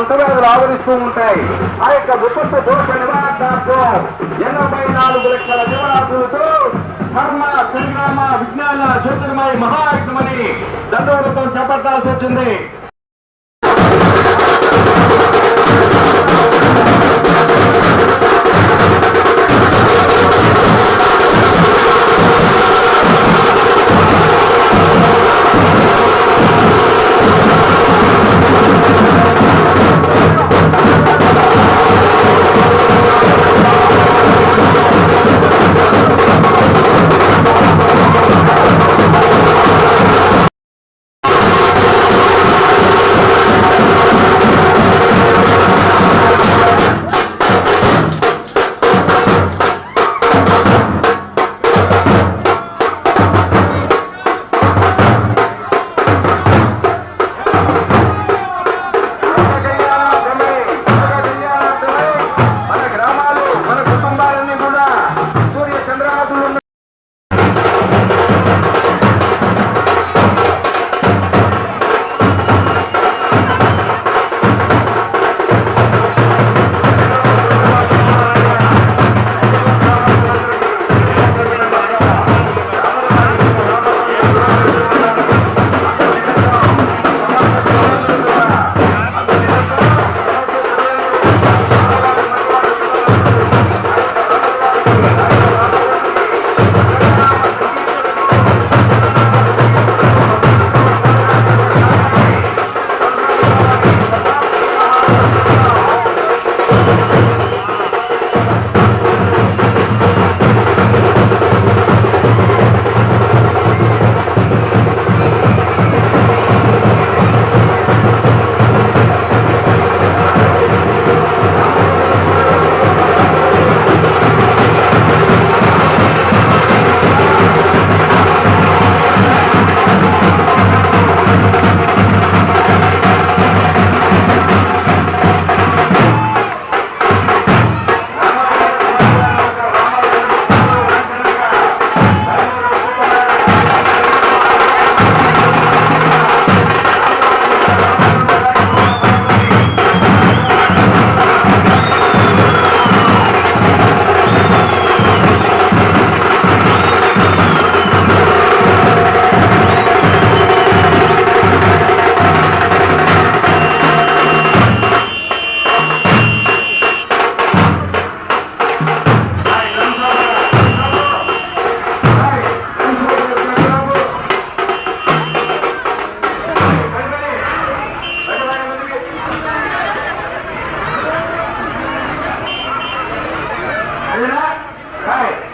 వస్తూ ఉంటాయి. ఆ యొక్క విపత్తు దోష నివారణార్థం ఎనభై నాలుగు లక్షల జీవరాశులతో కర్మ సంగ్రామ విజ్ఞాన జ్యోతిర్మయ మహాయుద్ధమని దండోరతం చేపట్టాల్సి వచ్చింది.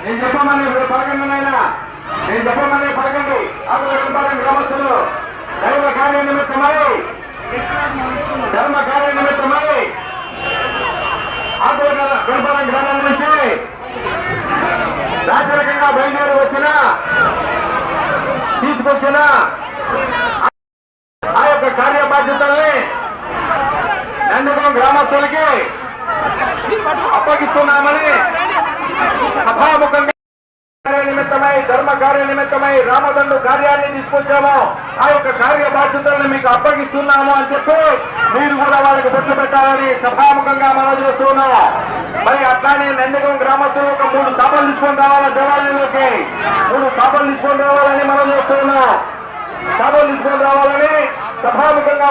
నేను చెప్పమని ఇప్పుడు పలకండి నాయనా. నేను చెప్పమని పడకండి. ఆకులపాలెం గ్రామస్తులు దైవ కార్య నిమిత్తమై ధర్మ కార్య నిమిత్తమై ఆకులపాలెం గ్రామం నుంచి రాచరికంగా బయలుదేరి వచ్చిన తీసుకొచ్చిన ఆ యొక్క కార్య బాధ్యతల్ని నందిగం గ్రామస్తులకి అప్పగిస్తున్నామని సభాముఖంగా నిమిత్తమై ధర్మ కార్య నిమిత్తమై రామదండు కార్యాన్ని తీసుకొచ్చామో ఆ యొక్క కార్య బాధ్యతలను మీకు అప్పగిస్తున్నాము అని చెప్పి మీరు కూడా వాళ్ళకి బొట్లు పెట్టాలని సభాముఖంగా మనం చేస్తున్నాం. మరి అట్లానే నందిగం గ్రామస్తులు ఒక మూడు సభలు తీసుకొని రావాలని దేవాలయంలోకి? మూడు సభలు తీసుకొని రావాలని మనం చేస్తున్నాం. సభలు తీసుకొని రావాలని సభాముఖంగా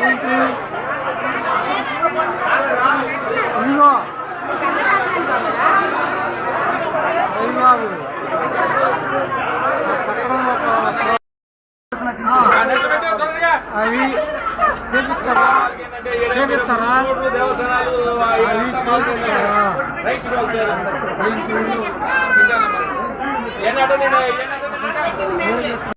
ఏంటి? ఇదిగో. అవి చేపిస్తారా? చేపిస్తారా? అవి చేపిస్తారా? ఏంటి